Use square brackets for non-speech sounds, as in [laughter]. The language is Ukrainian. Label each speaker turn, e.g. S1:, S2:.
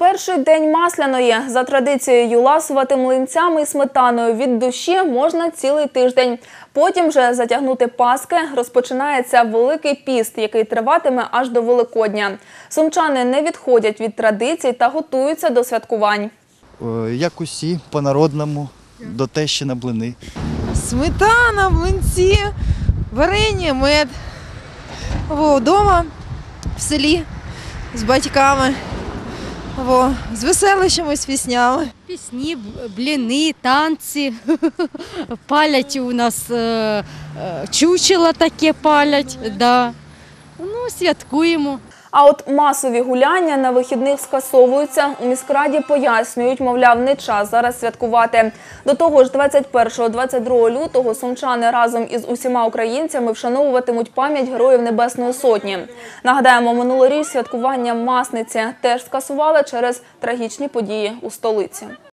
S1: Перший день масляної за традицією ласувати млинцями і сметаною від душі можна цілий тиждень. Потім вже затягнути паски розпочинається великий піст, який триватиме аж до Великодня. Сумчани не відходять від традицій та готуються до святкувань.
S2: Е, Як усі, по-народному, до тещі на блини.
S3: Сметана, млинці, варення, мед. Вдома, в селі, з батьками. Во, з веселищами, з піснями.
S4: Пісні, бліни, танці. [laughs] Палять у нас е, е, таке палять. Да. Ну, святкуємо.
S1: А от масові гуляння на вихідних скасовуються. У міськраді пояснюють, мовляв, не час зараз святкувати. До того ж, 21-22 лютого сумчани разом із усіма українцями вшановуватимуть пам'ять героїв Небесної Сотні. Нагадаємо, минулоріч святкування масниці теж скасували через трагічні події у столиці.